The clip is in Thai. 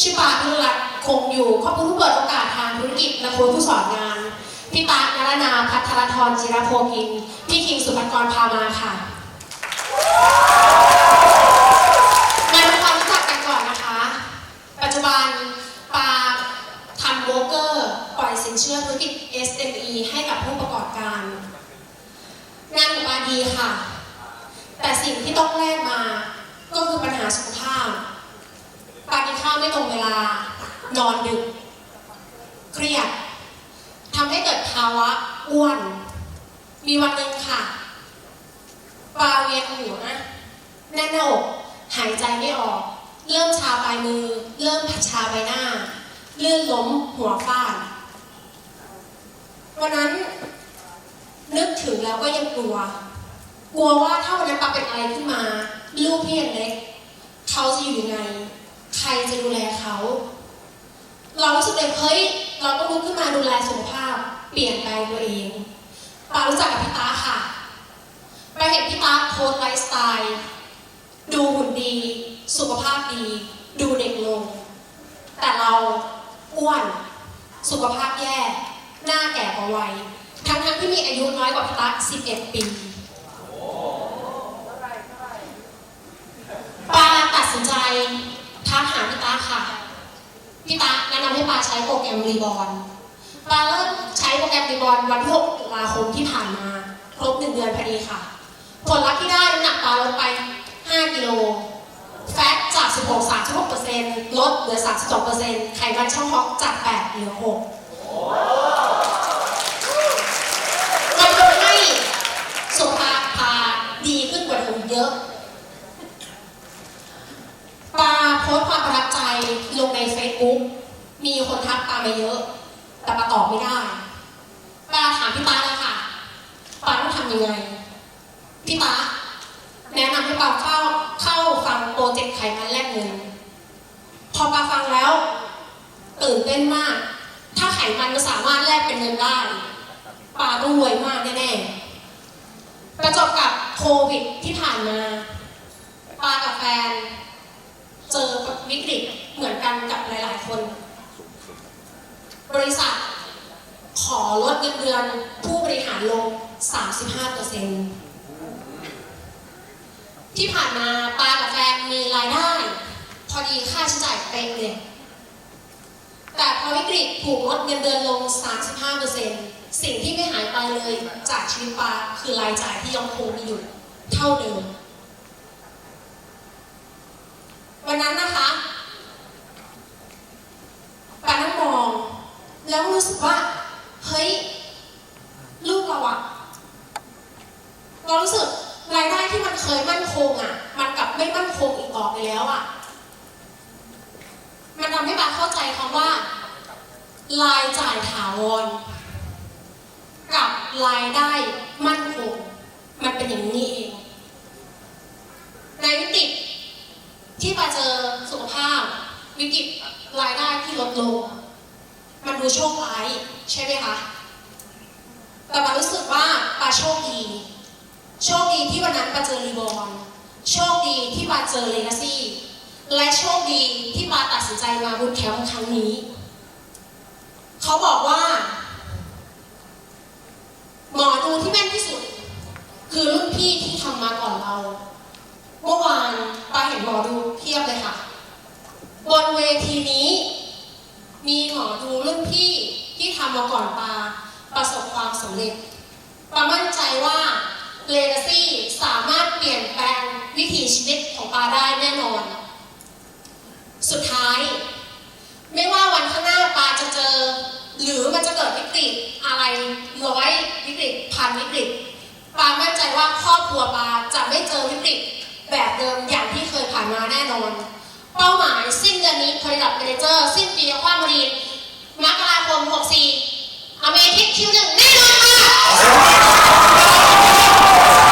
ชื่อปาพิรัตน์คงอยู่ขอบคุณผู้เปิดโอกาสทางธุรกิจและค้ชผู้สอนงานพี่ตานรนาพัทรธรจิรโพกิน พี่คิงสุภกรพามาค่ะมาทำความรู้จักกันก่อนนะคะ ปัจจุบันปาทำโบรกเกอร์ ปล่อยสินเชื่อธุรกิจ SME ให้กับผู้ประกอบการ งานของปาดีค่ะ แต่สิ่งที่ต้องแลกมา ก็คือปัญหาสุขภาพ ปากินข้าวไม่ตรงเวลา นอนดึก เครียดทำให้เกิดภาวะอ้วน มีวันหนึ่งค่ะปาเวียนหัวแน่นหน้าอกหายใจไม่ออก เริ่มชาปลายมือ เริ่มผิดชาใบหน้า เลื่อนล้มหัวฟาดวันนั้น นึกถึงแล้วก็ยังกลัว กลัวว่าถ้าวันนั้นปาเป็นอะไรขึ้นมา ลูกพี่ยังเล็ก เขาจะอยู่ยังไง ใครจะดูแลเขา เรารู้สึกเลยเฮ้ยเราต้องลุกขึ้นมาดูแลสุขภาพ เปลี่ยนแปลงตัวเองปารู้จักกับพี่ตาค่ะปาเห็นพี่ตาโพสไลฟ์สไตล์ดูหุ่นดี สุขภาพดี ดูเด็กลง แต่เราอ้วน สุขภาพแย่ หน้าแก่กว่าวัยทั้งๆที่มีอายุน้อยกว่าพี่ตา11 ปีปาตัดสินใจทักหาพี่ตาค่ะ พี่ตาแนะนำให้ ปาใช้โปรแกรมรีบอลปาเริ่มใช้โปรแกรมรีบอลวันที่6ตุลาคมที่ผ่านมาครบหนึ่งเดือนพอดีค่ะ ผลลัพธ์ที่ได้น้ำหนักปาลดไป 5 กิโล แฟตจาก 16 36%ลดเหลือ 32%ไขมันช่องท้องจาก 8 เหลือ 6 มันทำให้สุขภาพพาดีขึ้นกว่าเดิมเยอะปาโพสความประทับใจลงใน Facebook มีคนทักปามาเยอะ แต่ปาตอบไม่ได้ปาถามพี่ตาแล้วค่ะปาต้องทำยังไงพี่ตาแนะนำให้ปาเข้าเข้าฟังโปรเจกต์ไขมันแลกเงินพอปาฟังแล้วตื่นเต้นมาก ถ้าไขมันมันสามารถแลกเป็นเงินได้ปาต้องรวยมากแน่ๆประจบกับโควิดที่ผ่านมาปากับแฟน เจอวิกฤตเหมือนกันกับหลายๆคน บริษัท ขอลดเงินเดือนผู้บริหารลง 35%ที่ผ่านมาปากับแฟนมีรายได้ พอดีค่าใช้จ่ายเป๊ะเลยแต่พอวิกฤตถูกลดเงินเดือนลง 35%สิ่งที่ไม่หายไปเลยจากชีวิตปาคือรายจ่ายที่ยังคงมีอยู่เท่าเดิมวันนั้นนะคะปานั่งมอง แล้วรู้ สึกว่า เฮ้ย ลูกเราอะเรารู้สึกรายได้ที่มันเคยมั่นคงอะมันกลับไม่มั่นคงอีกต่อไปแล้วอะมันทำให้ปาเข้าใจคำว่า รายจ่ายถาวรกับรายได้มั่นคง มันเป็นอย่างนี้เอง ในวิกฤตที่ปาเจอสุขภาพ วิกฤตรายได้ที่ลดลง มันดูโชคร้ายใช่ไหมคะ แต่ปารู้สึกว่าปาโชคดี โชคดีที่วันนั้นปาเจอรีบอลโชคดีที่ปาเจอเลกาซี่ และโชคดีที่ปาตัดสินใจมาบุญแคมป์ครั้งนี้ เขาบอกว่า หมอดูที่แม่นที่สุด คือรุ่นพี่ที่ทำมาก่อนเรา เมื่อวานปาเห็นหมอดูเพียบเลยค่ะ บนเวทีนี้ มีหมอดูรุ่นพี่ที่ทำมาก่อนปาประสบความสำเร็จปามั่นใจว่าเลกาซี่สามารถเปลี่ยนแปลงวิถีชีวิตของปาได้แน่นอน สุดท้าย ไม่ว่าวันข้างหน้าปาจะเจอ หรือมันจะเกิดวิกฤตอะไรร้อยวิกฤตพันวิกฤตปามั่นใจว่าครอบครัวปาจะไม่เจอวิกฤตแบบเดิมอย่างที่เคยผ่านมาแน่นอน เป้าหมายสิ้นเดือนนี้ เมเนเจอร์ สิ้นปีความรีนมกราคม 64 อเมทิกคิวหนึ่งแน่นอน